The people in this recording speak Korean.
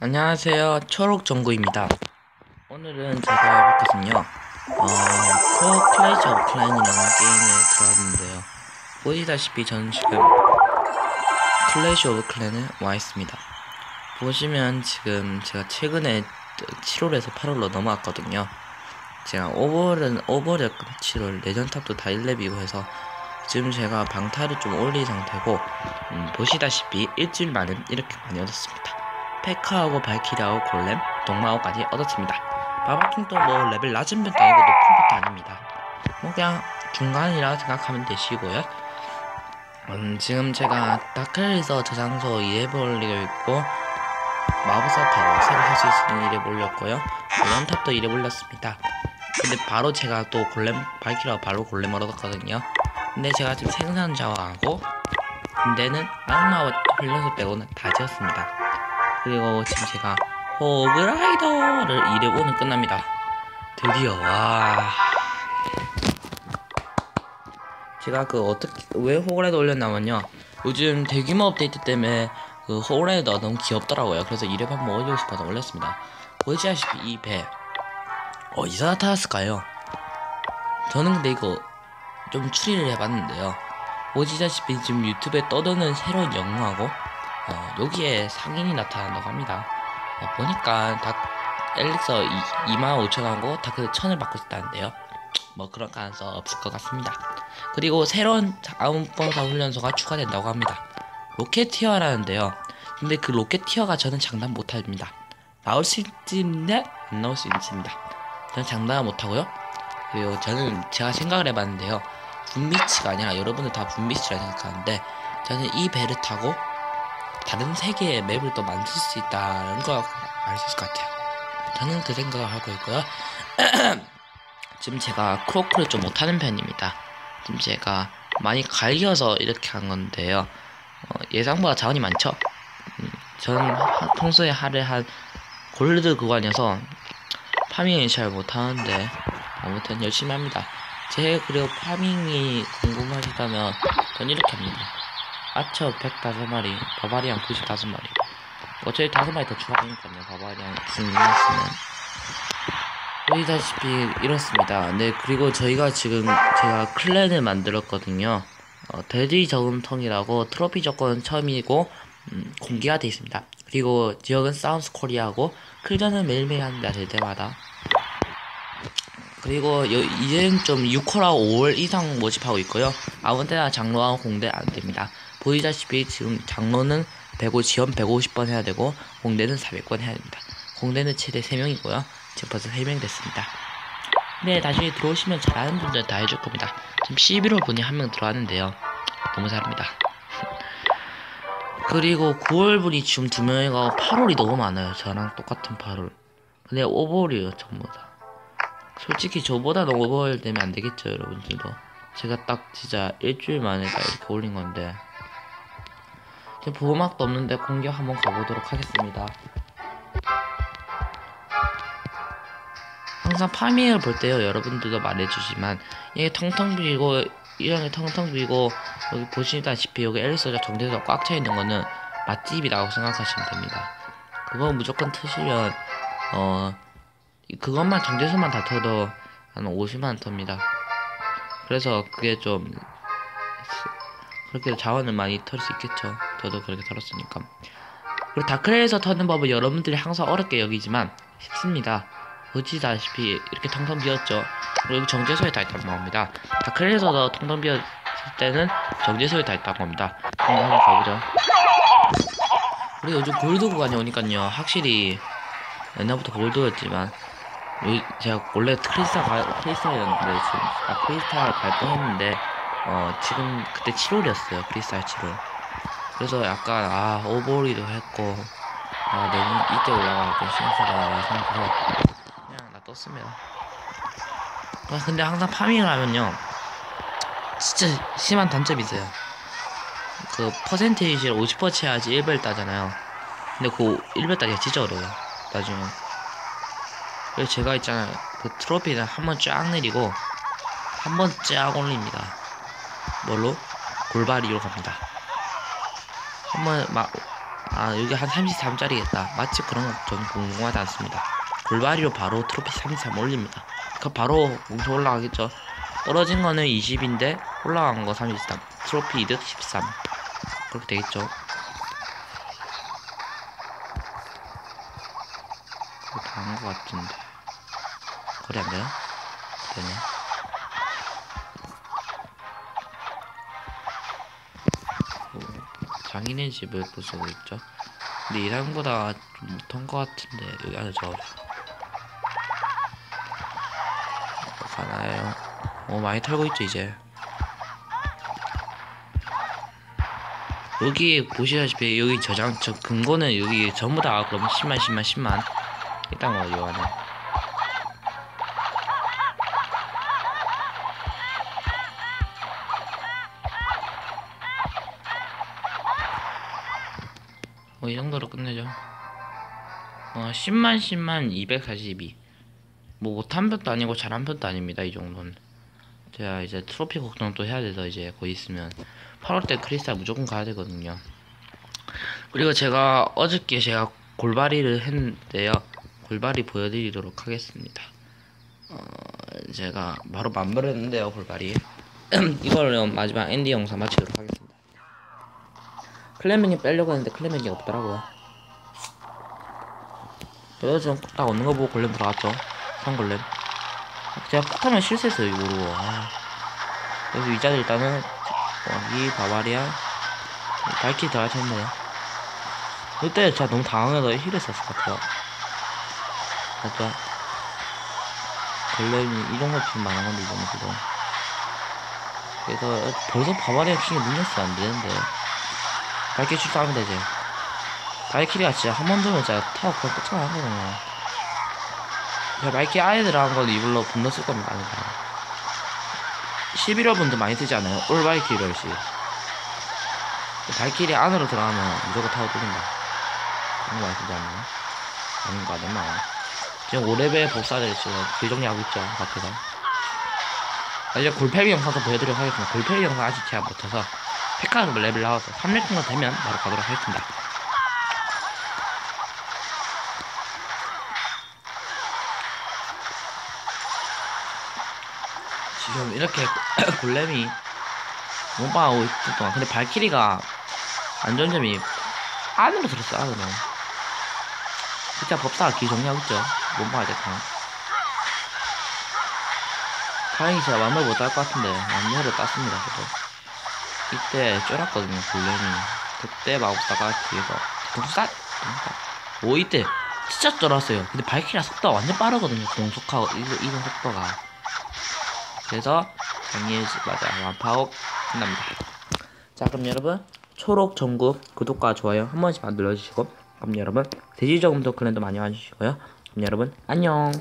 안녕하세요. 초록정구입니다. 오늘은 제가 해봤거든요. 어, 코 클래시 오브 클랜이라는 게임에 들어왔는데요. 보시다시피 저는 지금 클래시 오브 클랜에 와 있습니다. 보시면 지금 제가 최근에 7월에서 8월로 넘어왔거든요. 제가 오버는 오버를 7월 레전탑도 다 1렙이고 해서 지금 제가 방타를 좀 올린 상태고 음, 보시다시피 일주일 만에 이렇게 많이 얻었습니다. 페카하고 발키리하고 골렘, 동마호까지 얻었습니다. 바바킹도 뭐 레벨 낮은 편도 아니고 높은 편도 아닙니다. 뭐 그냥 중간이라 생각하면 되시고요. 음, 지금 제가 다크에서 저장소 2렙 올리고 있고 마법사 타워 새로 할 수 있으니 2렙 올렸고요. 런탑도 2렙 올렸습니다. 근데 바로 제가 또 골렘 발키리와 바로 골렘을 얻었거든요. 근데 제가 지금 생산 자원하고 근데는 악마와 훈련소 빼고는 다 지었습니다. 그리고 지금 제가 호그라이더를 2렙 오늘 끝납니다. 드디어 와 제가 그 어떻게 왜 호그라이더 올렸냐면요. 요즘 대규모 업데이트 때문에 그 호그라이더 너무 귀엽더라고요. 그래서 2렙 한번 올리고 싶어서 올렸습니다. 보시다시피 이 배 어디서 나타났을까요? 저는 근데 이거 좀 추리를 해봤는데요. 보시다시피 지금 유튜브에 떠도는 새로운 영웅하고 어, 여기에 상인이 나타난다고 합니다. 어, 보니까 다 엘릭서 25,000원하고 다크 1000을 받고 있다는데요. 뭐 그런 가능성 없을 것 같습니다. 그리고 새로운 아웃번사 훈련소가 추가된다고 합니다. 로켓티어라는데요. 근데 그 로켓티어가 저는 장담 못합니다. 나올 수 있는데 안 나올 수 있습니다. 저는 장담 못하고요. 그리고 저는 제가 생각을 해봤는데요. 분비치가 아니라 여러분들 다 분비치라 생각하는데 저는 이 배를 타고 다른 세계의 맵을 또 만들 수 있다는 걸 알 수 있을 것 같아요. 저는 그 생각을 하고 있고요. 지금 제가 크로크를 좀 못하는 편입니다. 지금 제가 많이 갈겨서 이렇게 한 건데요. 어, 예상보다 자원이 많죠? 음, 저는 하, 평소에 하루에 한 골드 구간이어서 파밍을 잘 못하는데 아무튼 열심히 합니다. 제 그리고 파밍이 궁금하시다면 전 이렇게 합니다. 아처 105마리, 바바리안 95마리. 어차피 5마리 더 추가하니까요. 바바리안 중이었으면. 보시다시피 이렇습니다. 네, 그리고 저희가 지금 제가 클랜을 만들었거든요. 어, 대지 저금통이라고 트로피 조건은 처음이고 음, 공개가 되어 있습니다. 그리고 지역은 사운스 코리아고 클전은 매일매일 합니다. 될 때마다. 그리고 여, 이제는 좀 6호라 5월 이상 모집하고 있고요. 아무 때나 장로와 공대 안 됩니다. 보이다시피 지금 장로는 150, 지원 150번 해야 되고 공대는 400번 해야 됩니다. 공대는 최대 3명이고요. 지금 벌써 3명 됐습니다. 네, 나중에 들어오시면 잘하는 분들 다 해줄 겁니다. 지금 11월 분이 한 명 들어왔는데요. 너무 잘합니다. 그리고 9월 분이 지금 두 명이고 8월이 너무 많아요. 저랑 똑같은 8월. 근데 오버월이에요, 전부 다. 솔직히 저보다는 오버월 되면 안 되겠죠, 여러분들도. 제가 딱 진짜 일주일 만에 딱 이렇게 올린 건데. 지금 보호막도 없는데 공격 한번 가보도록 하겠습니다. 항상 파밍을 볼 때요, 여러분들도 말해주지만, 이게 텅텅 비고, 이런 게 텅텅 비고, 여기 보시다시피 여기 엘리스가 정대에서 꽉 차 있는 거는 맛집이라고 생각하시면 됩니다. 그거 무조건 트시면, 어, 그것만 정제수만 다 터도 한 50만 텁니다. 그래서 그게 좀 그렇게 자원을 많이 털 수 있겠죠. 저도 그렇게 털었으니까. 그리고 다크레에서 터는 법은 여러분들이 항상 어렵게 여기지만 쉽습니다. 보시다시피 이렇게 텅텅 비었죠. 그리고 여기 정제소에 다 있다고 합니다. 다크레에서도 텅텅 비었을 때는 정제소에 다 있다고 합니다. 한번 가보죠. 그리고 요즘 골드 구간이 오니까요. 확실히 옛날부터 골드였지만 여기 제가 원래 크리스탈 갈, 크리스탈이었는데 지금 아 크리스탈 갈 뻔했는데 어 지금 그때 7월이었어요 크리스탈 7월. 그래서 약간 아 오버리도 했고 아 내년 이때 올라가고 신세가 생각해서 그냥 나 떴습니다. 아, 근데 항상 파밍을 하면요 진짜 심한 단점이 있어요. 그 퍼센테이지를 50% 채야지 1벨 따잖아요. 근데 그 1벨 따기가 진짜 어려워요 나중에 그래서 제가 있잖아요. 그 트로피는 한 번 쫙 내리고 한 번 쫙 올립니다. 뭘로? 골바리로 갑니다. 한 번 막 아 여기 한 33짜리겠다. 마치 그런 거전 궁금하지 않습니다. 골바리로 바로 트로피 33 올립니다. 그 바로 뭉쳐 올라가겠죠? 떨어진 거는 20인데 올라간 거 33 트로피 이득 13 그렇게 되겠죠? 다한 거 같은데 거리 안 돼요? 되네. 뭐, 장인의 집을 부수고 있죠. 근데 이상보다 좀 못한 거 같은데 여기 안에 저 가나요? 어 많이 털고 있죠 이제. 여기 보시다시피 여기 저장 저 근거는 여기 전부 다 그럼 10만 10만 10만. 일단 거 요한에 뭐 이 정도로 끝내죠. 어 10만 10만 242 뭐 못한 편도 아니고 잘한 편도 아닙니다 이 정도는. 제가 이제 트로피 걱정 또 해야 돼서 이제 곧 있으면 8월 때 크리스탈 무조건 가야 되거든요. 그리고 제가 어저께 제가 골바리를 했는데요. 골바리 보여드리도록 하겠습니다. 어 제가 바로 만들었는데요 골바리. 이걸로 마지막 엔딩 영상 마치도록 하겠습니다 클레멘이 빼려고 했는데 클레멘이 없더라고요. 그래서 딱 얻는 거 보고 골렘 들어갔죠. 상골렘. 제가 폭하면 실수했어요 이거로 아. 그래서 이자들 일단은 어, 이 바바리아 발키 들어가셨네요? 그때 제가 너무 당황해서 힐을 썼을 것 같아요. 맞죠 골렘이 이 정도 지금 많은 건데 이 정도 그래서 벌써 바바리아 킹이 눌렸어. 안 되는데 발키 출사하면 되지 발키리가 진짜 한 번 들면 진짜 타워 그냥 끝장나 거든요 제가 마이키 아예 들어간 건 이불로 분노 쓸 겁니다. 아니다. 11월 분도 많이 쓰지 않아요? 올 바이키리 럴시. 발키리 안으로 들어가면 무조건 타워 뚫린다. 그런 거 쓰지 않나요? 아닌 거 아니야? 지금 5레벨 복사들 지금 불정리하고 있죠, 밖에서. 아, 이제 골패비 영상도 보여드리도록 하겠습니다. 골패비 영상 아직 제가 못해서 페카로 레벨 나와서 3렙 정도 되면 바로 가도록 하겠습니다. 지금 이렇게 골렘이 몸빵하고 있을 동안 근데 발키리가 안전점이 안으로 들었어 안으로 진짜 법사가 기 정리하고 있죠 몸빵할 때 다. 다행히 제가 완물 못할 것 같은데 완물을 땄습니다 그래도 이때 쫄았거든요 골렘이 그때 마법사가 뒤에서 동sát 오 이때 진짜 쫄았어요 근데 발키리가 속도가 완전 빠르거든요 공속하고 이동, 이동 속도가 그래서 장애의 맞아 완파옥 끝납니다. 자 그럼 여러분 초록 전국 구독과 좋아요 한 번씩만 눌러주시고 그럼 여러분 돼지저금도 클랜도 많이 와주시고요. 그럼 여러분 안녕.